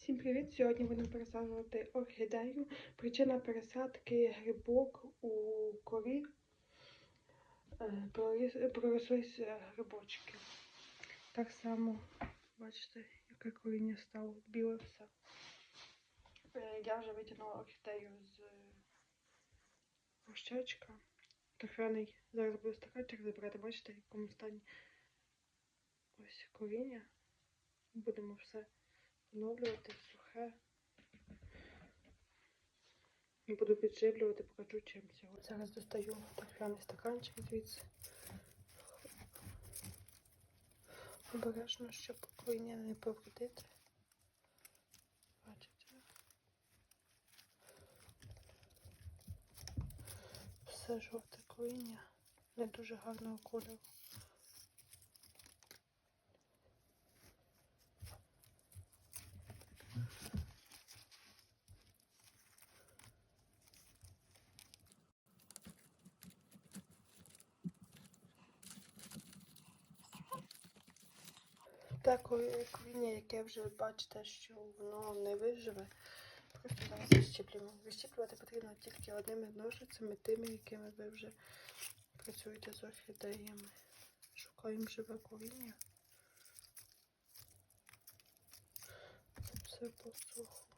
Всім привіт! Сьогодні будемо пересаджувати орхідею. Причина пересадки грибок у корі. Е, Пророслися грибочки. Так само, бачите, яке коріння стало біле все. Е, Я вже витягнула орхідею з горщечка. Троханий. Зараз буду стаканчик забирати, бачите, в якому стані ось коріння. Будемо все оновлювати сухе. І буду підживлювати, покажу чим сьогодні. Зараз достаю торфяний стаканчик звідси. Обережно, щоб коріння не повредити. Бачите? Все жовте коріння, не дуже гарного кольору. Так, коріння, яке вже бачите, що воно не виживе. Просто зараз вищіплюємо. Вищіплювати потрібно тільки одними ножицями, тими, якими ви вже працюєте з орхідеями. Шукаємо живе коріння. Все посухло.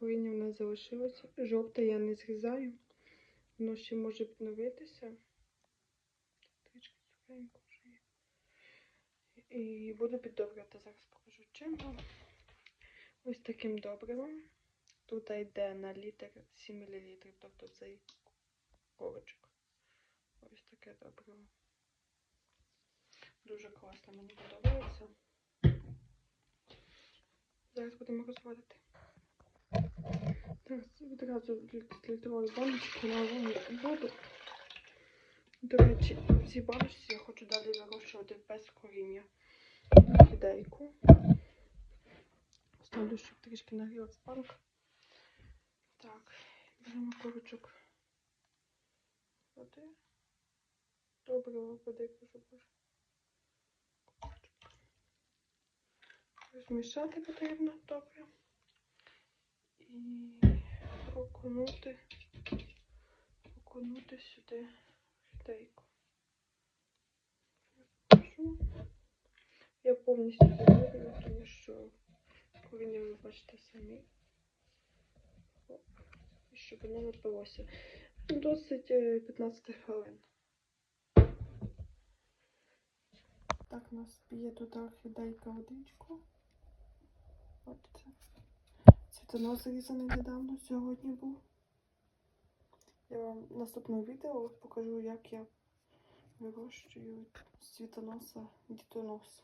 Коріння в нас залишилось. Жовте я не зрізаю. Воно ще може відновитися. Трішки сухенько вже є. І буду піддобрювати. Зараз покажу чим. Ось таким добривом. Тут йде на літр 7 мл, тобто цей корочок. Ось таке добриво. Дуже класно, мені подобається. Зараз будемо розводити. Відразу в літрові баночки наливаємо воду. До речі, в цій баночці я хочу далі вирощувати без коріння ідейку. Ставлю, щоб трішки нагрілась банка. Так, беремо корочок води. Добре, води, кажу боже. Розмішати потрібно добре. І окунути, окунути сюди стейку. Я повністю завірю, тому що коріння ви бачите самі. І щоб воно не. Досить е, 15 хвилин. Так, у нас п'є тут орхідейка водичку. Бачите? Цвітонос зрізаний недавно сьогодні був. Я вам в наступному відео покажу, як я вирощую з дітоноса. дітонос.